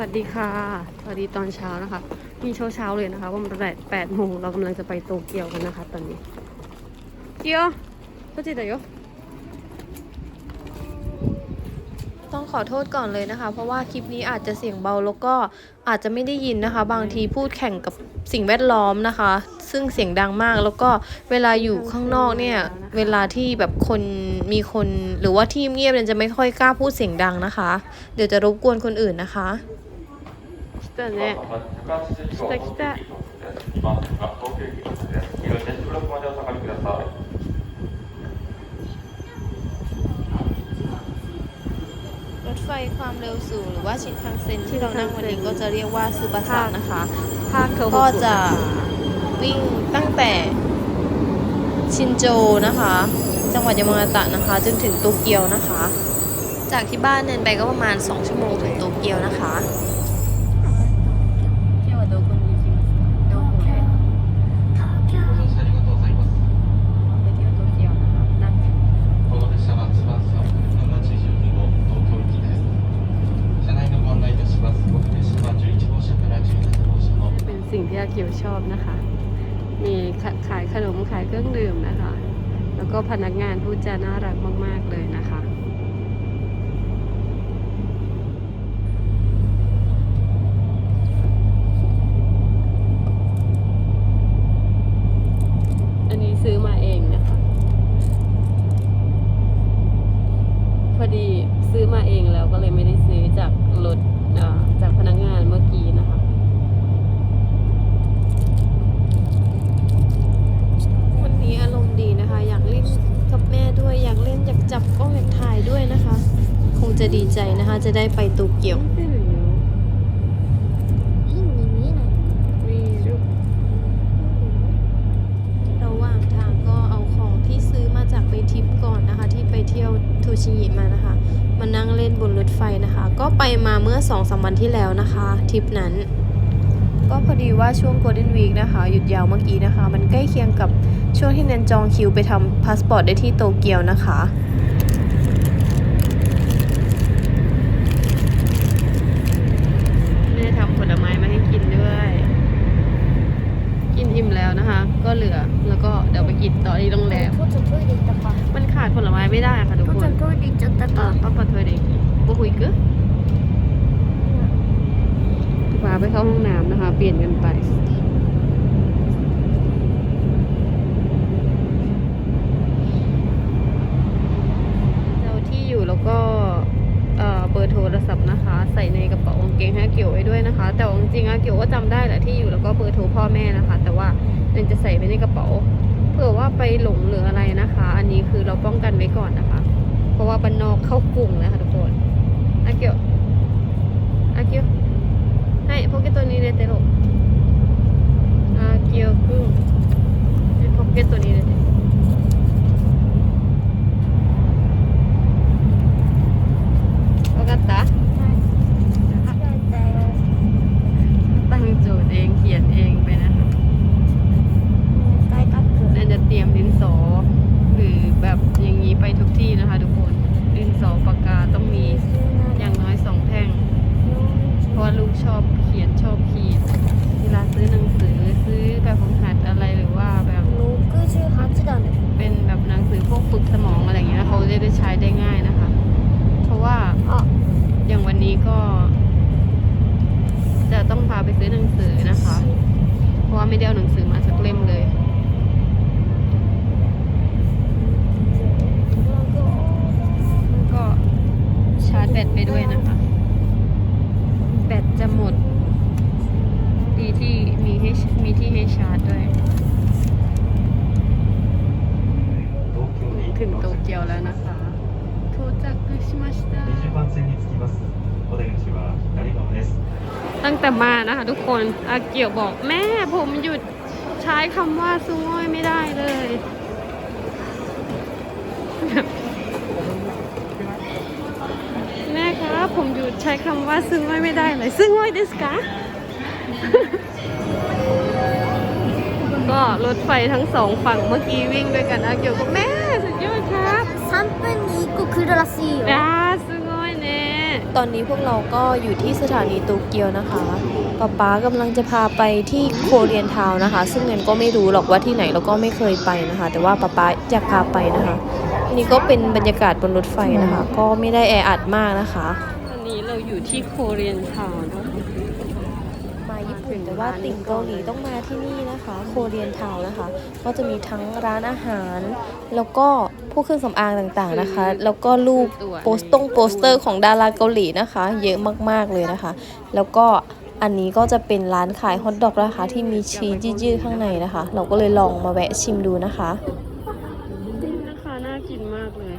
วัสดีค่ะ สวัสดีตอนเช้านะคะ มีเช้าเช้าๆเลยนะคะว่ามันแปดแปดโมงเรากำลังจะไปโตเกียวกันนะคะ ตอนนี้ เกียวเข้าใจแต่ยต้องขอโทษก่อนเลยนะคะ เพราะว่าคลิปนี้อาจจะเสียงเบาแล้วก็อาจจะไม่ได้ยินนะคะ บางทีพูดแข่งกับสิ่งแวดล้อมนะคะ ซึ่งเสียงดังมากแล้วก็เวลาอยู่ข้างนอกเนี่ย เวลาที่แบบคนมีคนหรือว่าที่เงียบเนี่ยจะไม่ค่อยกล้าพูดเสียงดังนะคะ เดี๋ยวจะรบกวนคนอื่นนะคะ たね来た来た今、東京駅です。黄色線16までお下がりください。 รถไฟความเร็วสูงหรือว่าชินคังเซ็นที่เรานั่งวันนี้ก็จะเรียกว่าซูบาสะนะคะ ภาคเทอร์โฮ ก็จะวิ่งตั้งแต่ชินโจนะคะ จังหวัดยามานาตะนะคะ จนถึงโตเกียวนะคะ จากที่บ้านเดินไปก็ประมาณ 2 ชั่วโมงถึงโตเกียวนะคะ เดี่ยวชอบนะคะ มีขะขายขนมขายเครื่องดื่มนะคะ แล้วก็พนักงานพูดจาน่ารักมาก ๆ เลยนะคะอันนี้ซื้อมาเองนะคะ พอดีซื้อมาเองแล้วก็เลยไม่ได้ซื้อจากรถเอ่อจากพนักงานเมื่อกี้นะคะ วันนี้อารมณ์ดีนะคะ อยากเล่นกับแม่ด้วย อยากเล่นอยากจับกล้องอยากถ่ายด้วยนะคะ คง จะดีใจนะคะ จะได้ไปโตเกียว ระหว่างทางก็เอาของที่ซื้อมาจากไปทิปก่อนนะคะ ที่ไปเที่ยวทูชิยิมานะคะ มานั่งเล่นบนรถไฟนะคะ ก็ไปมาเมื่อสองสามวันที่แล้วนะคะทริปนั้น ก็พอดีว่าช่วงโกลเด้นวีกนะคะ หยุดยาวเมื่อกี้นะคะ มันใกล้เคียงกับช่วงที่แนนจองคิวไปทำพาสปอร์ตได้ที่โตเกียวนะคะ บุคุยกึพาไปเข้าห้องน้ำนะคะ เปลี่ยนกันไปเจ้าที่อยู่แล้วก็เอ่อเบอร์โทรศัพท์นะคะ ใส่ในกระเป๋ากางเกงให้เกี่ยวไว้ด้วยนะคะ แต่จริงๆอาเกี่ยวก็จำได้แหละที่อยู่แล้วก็เบอร์โทรพ่อแม่นะคะ แต่ว่าเนนจะใส่ไว้ในกระเป๋าเผื่อว่าไปหลงหรืออะไรนะคะ อันนี้คือเราป้องกันไว้ก่อนนะคะ เพราะว่าบ้านนอกเข้ากรุงนะคะทุกคน 開けよう。開けよう。はいポケットに入れてろ。あきようくんポケットに入れて。分かった？ แต่มานะคะทุกคนอาเกียวบอกแม่ผมหยุดใช้คำว่าซูโม่ยไม่ได้เลย แม่ครับผมหยุดใช้คำว่าซึ่งไม่ไม่ได้เลยซึ่งไม่ですか ก็รถไฟทั้งสองฝั่งเมื่อกี้วิ่งด้วยกันอาเกียวก็แม่สุดยอดครับ 3分に1個来るらしいよ อ่าすごいね ตอนนี้พวกเราก็อยู่ที่สถานีโตเกียวนะคะป๊าป๊ากำลังจะพาไปที่โคเรียนทาวนะคะ ซึ่งเงินก็ไม่รู้หรอกว่าที่ไหนแล้วก็ไม่เคยไปนะคะ แต่ว่าป๊าป๊าอยากพาไปนะคะนนี่ก็เป็นบรรยากาศบนรถไฟนะคะ ก็ไม่ได้แออัดมากนะคะ ตอนนี้เราอยู่ที่โคเรียนทาวน์ นะคะมาญี่ปุ่นแต่ว่าติ่งเกาหลีต้องมาที่นี่นะคะโคเรียนทาวนะคะ ก็จะมีทั้งร้านอาหาร แล้วก็พวกเครื่องสำอางต่างๆนะคะ แล้วก็รูปโปสตงโปสเตอร์ของดาราเกาหลีนะคะ เยอะมากๆเลยนะคะ แล้วก็อันนี้ก็จะเป็นร้านขายฮอทดอกนะคะ ที่มีชีสยืดๆข้างในนะคะ เราก็เลยลองมาแวะชิมดูนะคะน่ากินมากเลย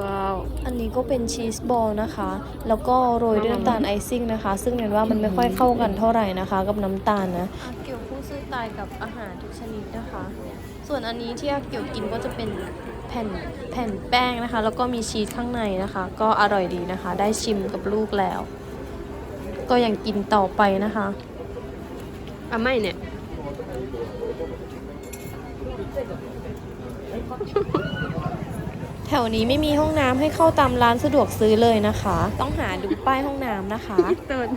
ว้าว อันนี้ ก็เป็นชีสบอลนะคะ แล้วก็โรยด้วยน้ำตาลไอซิ่งนะคะ ซึ่งเรียนว่ามันไม่ค่อยเข้ากันเท่าไหร่นะคะ กับน้ำตาลนะอาเกียวผู้ซื้อตายกับอาหารทุกชนิดนะคะ ส่วนอันนี้ที่อาเกียวกินก็จะเป็นแผ่นแผ่นแป้งนะคะ แล้วก็มีชีสข้างในนะคะ ก็อร่อยดีนะคะ ได้ชิมกับลูกแล้ว ก็ยังกินต่อไปนะคะอะไม่เนี่ย แถวนี้ไม่มีห้องน้ำให้เข้าตามร้านสะดวกซื้อเลยนะคะ ต้องหาดูป้ายห้องน้ำนะคะอีตน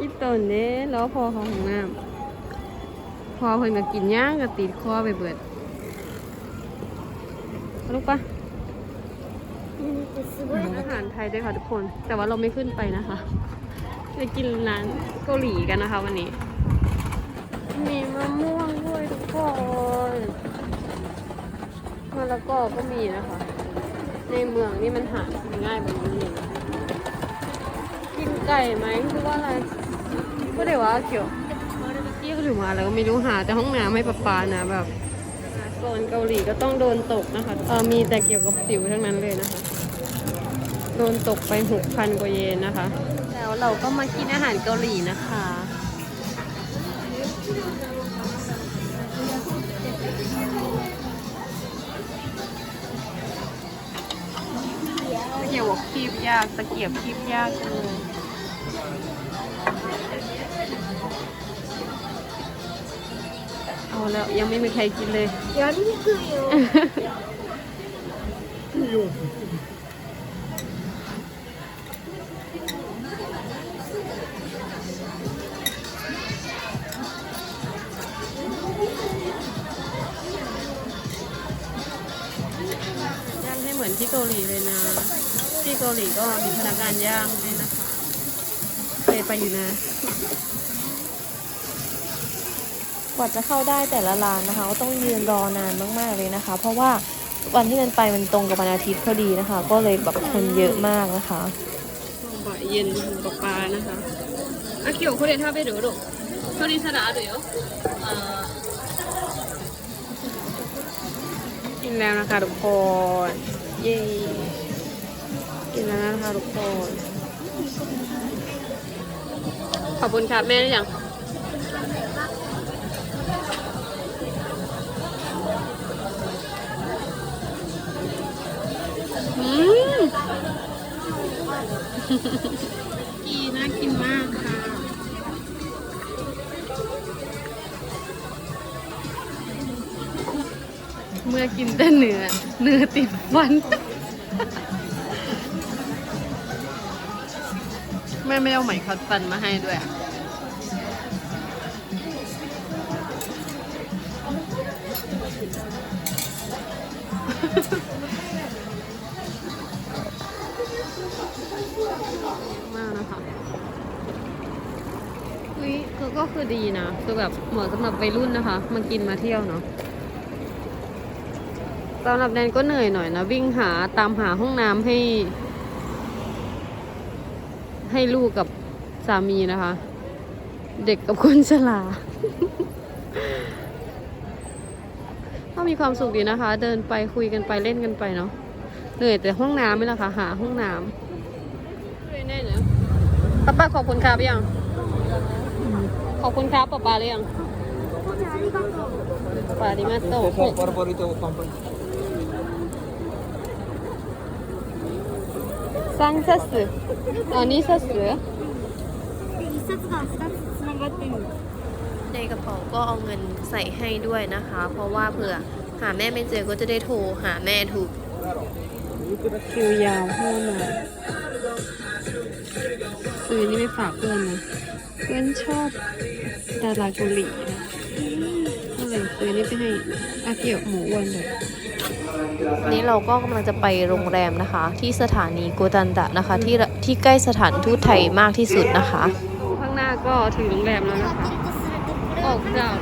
อีตนเด้แล้วพอของห้องน้ำพอเพิ่นก็กินย่างก็ติดคอไปเบิดลูกปะอาหารไทยด้วยค่ะทุกคน แต่ว่าเราไม่ขึ้นไปนะคะจะกินร้านเกาหลีกันนะคะวันนี้ มีมะม่วงด้วยทุกคนมะละกอก็มีนะคะ ในเมืองนี่มันหาง่ายแบบนี้เองกินไก่ไหมคือว่าอะไรก็เดี๋ยวว่าเกี่ยวเที่เขาถือมาแล้วก็ไม่รู้หาแต่ห้องน้ำให้ป๊าป๊านะแบบโซนเกาหลีก็ต้องโดนตกนะคะเออมีแต่เกี่ยวกับสิวทั้งนั้นเลยนะคะ โดนตกไปหกพันกว่าเยนนะคะ แล้วเราก็มากินอาหารเกาหลีนะคะ เกียบบอกคีบยาก ตะเกียบคีบยากจังเลยเอาแล้วยังไม่มีใครกินเลย やりにくいよ าหลีก็มีพนักงานย่างด้วยนะคะเคยไปอยู่นะ กว่าจะเข้าได้แต่ละร้านนะคะก็ต้องยืนรอนานมากๆเลยนะคะ เพราะว่าวันที่มันไปมันตรงกับวันอาทิตย์พอดีนะคะ ก็เลยแบบคนเยอะมากนะคะช่วงบ่ายเย็นกับปลานะคะอะเกี่ยวคุณเดท่าไปดูดูโทริสระดูอยู่กินแล้วนะคะทุกคน เย้กิ นะคะทุกคน ขอบคุณครับแม่หรือยังอืมกีน่ากินมากค่ะ เมื่อกินแต่เนื้อเนื้อติดฟัน ม่ไม่เอาไหมคัดฟันมาให้ด้วยอะมากนะคะอุ้ยคือก็คือดีนะคือแบบเหมาะสำหรับวัยรุ่นนะคะ มากินมาเที่ยวเนาะสำหรับแดนก็เหนื่อยหน่อยนะ วิ่งหาตามหาห้องน้ำให้ ให้ลูกกับสามีนะคะ เด็กกับคนชราก็มีความสุขดีนะคะ เดินไปคุยกันไปเล่นกันไปเนาะเหนื่อยแต่ห้องน้ำไม่ละค่ะ หาห้องน้ำแน่ๆเนอะป้าป้าขอบคุณครับยัง ขอบคุณครับป้าป้าหรือยังป้าดิมาโต ะ Favorito company. ซังซัสอันนี้ซัส で一冊が二つつながってる ในกระเป๋าก็เอาเงินใส่ให้ด้วยนะคะ เพราะว่าเผื่อหาแม่ไม่เจอก็จะได้โทรหาแม่ถูก คิวยาวเท่านั้น ซื้อนี่ไม่ฝากเพื่อนนะ เพื่อนชอบดาราเกาหลีนะก็ เลยซื้อนี่ไปให้อาเกียวหมูอ้วนเลยนี้เราก็กำลังจะไปโรงแรมนะคะ ที่สถานีโกตันดะนะคะ ที่ที่ใกล้สถานทูตไทยมากที่สุดนะคะ ข้างหน้าก็ถึงโรงแรมแล้วนะคะ ออกจาก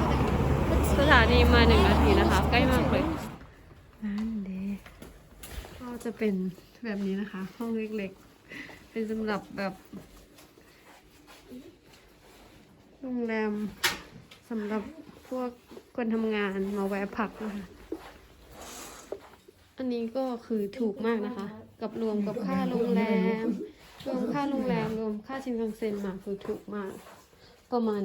สถานีมาหนึ่งนาทีนะคะ ใกล้มากเลยนั่นเดก็จะเป็นแบบนี้นะคะ ห้องเล็กๆ เป็นสำหรับแบบ โรงแรมสำหรับพวก คนทำงานมาแวะพักนะคะอันนี้ก็คือถูกมากนะคะ กับรวมกับค่าโรงแรม รวมค่าโรงแรมรวมค่าชินคังเซ็นมาคือถูกมาก ประมาณ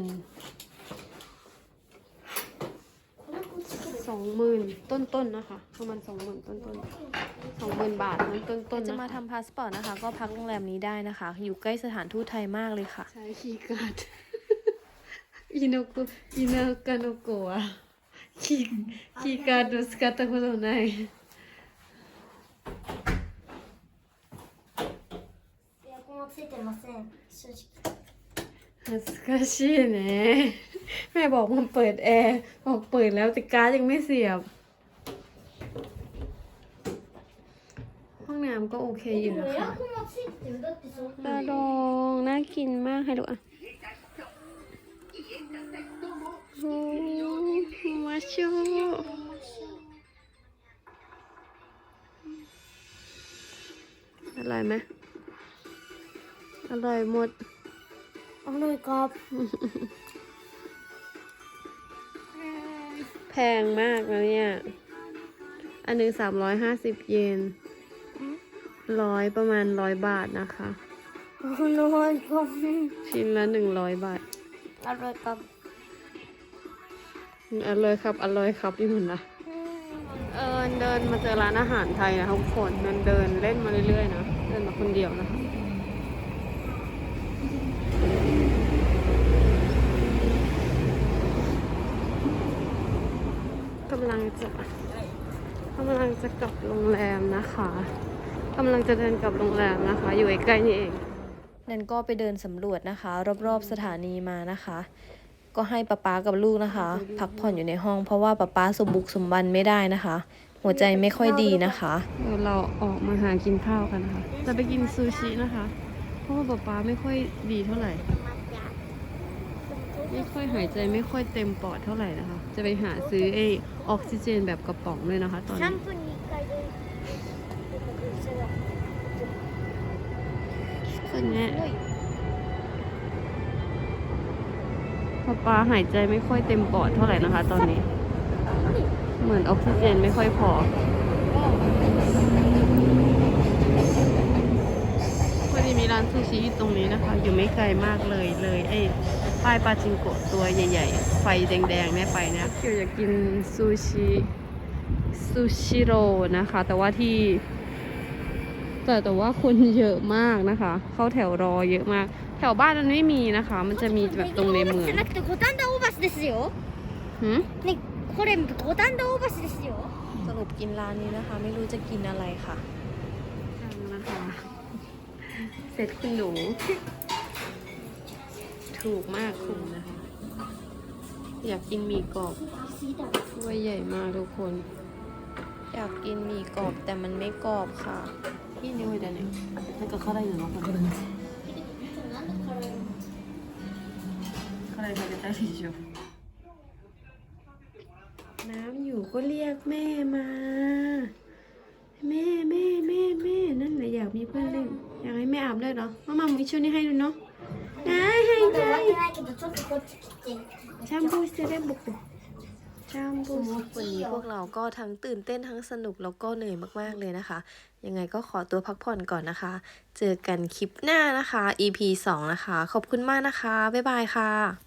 สองหมื่นต้นๆนะคะประมาณสองหมื่นต้นๆสองหมื่นบาทนั้นต้นๆจะนคมาทำพาสปอร์ตนะคะ ก็พักโรงแรมนี้ได้นะคะ อยู่ใกล้สถานทูตไทยมากเลยค่ะ ใช้คีย์การ์ดอินโนโกอินโนกาโนโกะ คีย์คีย์การ์ดを使ったことないエアコンはついてません正直恥ずかしいね แม่บอกมันเปิดแอร์บอกเปิดแล้วแต่การ์ดยังไม่เสียบ ห้องน้ำก็โอเคอยู่ でも นะ エア คะ コンはついてるだってそん ตา な ดองน่ากินมากให้ดูอ่ะ ฮูฮูอร่อยไหมอร่อยหมดอร่อยกรอบแพงมากนะเนี่ย อันหนึ่งสามร้อยห้าสิบเยนร้อยประมาณร้อยบาทนะคะอร่อยกรอบชิ้นละหนึ่งร้อยบาทอร่อยกรอบ ร่อยครับอร่อยครับพี่หุ่นนะเออเดินมาเจอร้านอาหารไทยนะทุกคนมันเดินเล่นมาเรื่อยๆนะเดินมาคนเดียวนะคะกำลังจะกำลังจะกลับโรงแรมนะคะกำลังจะเดินกลับโรงแรมนะคะ อยู่ใกล้ๆนี่เอง นั่นก็ไปเดินสำรวจนะคะ รอบๆสถานีมานะคะ ก็ให้ป๊าป๊ากับลูกนะคะ พักผ่อนอยู่ในห้องเพราะว่าป๊าป๊าสมบุกสมบันไม่ได้นะคะ หัวใจไม่ค่อยดีนะคะเราออกมาหากินข้าวกันค่ะจะไปกินซูชินะคะ เพราะว่าป๊าป๊าไม่ค่อยดีเท่าไหร่ ไม่ค่อยหายใจไม่ค่อยเต็มปอดเท่าไหร่นะคะ จะไปหาซื้อไอออกซิเจนแบบกระป๋องเลยนะคะ ตอนนี้คนนี้ ปาปาหายใจไม่ค่อยเต็มปอดเท่าไหร่นะคะ ตอนนี้ เหมือนออกซิเจนไม่ค่อยพอ พอดีมีร้านซูชิตรงนี้นะคะ อยู่ไม่ไกลมากเลยเลยไอ้ป้ายปาจิงโกะตัวใหญ่ ๆ ไฟแดงๆเนี่ไปนี่ยเกี่ยวอยากกินซูชิซูชิโร่นะคะ แต่ว่าที่แต่แต่ว่าคนเยอะมากนะคะ เข้าแถวรอเยอะมาก แถวบ้านมันไม่มีนะคะ มันจะมีแบบตรงในเมือง じゃなくて五反田大橋ですよ หืม ねこれ五反田大橋ですよ สรุปกินร้านนี้นะคะ ไม่รู้จะกินอะไรค่ะ จังนะคะเสร็จคุณหนู ถูกมากคุณนะคะ อยากกินหมี่กรอบถ้วยใหญ่มากทุกคน อยากกินหมี่กรอบแต่มันไม่กรอบค่ะ いい匂いだね。なんか辛いの残ってる。辛 ้วสีชมน้ำอยู่ก็เรียกแม่มา แม่แม่แม่แม่นั่นแหละอยากมีเพื่อนเล่นอยากให้แม่อาบด้วยเหรอมามามีช่วยนี้ให้ดูเนาะนะให้ได้ชามพูสเตเดบุกชามพูวันนี้พวกเราก็ทั้งตื่นเต้นทั้งสนุกแล้วก็เหนื่อยมากๆเลยนะคะ ยังไงก็ขอตัวพักผ่อนก่อนนะคะ เจอกันคลิปหน้านะคะ EP 2 นะคะ ขอบคุณมากนะคะ บ๊ายบายค่ะ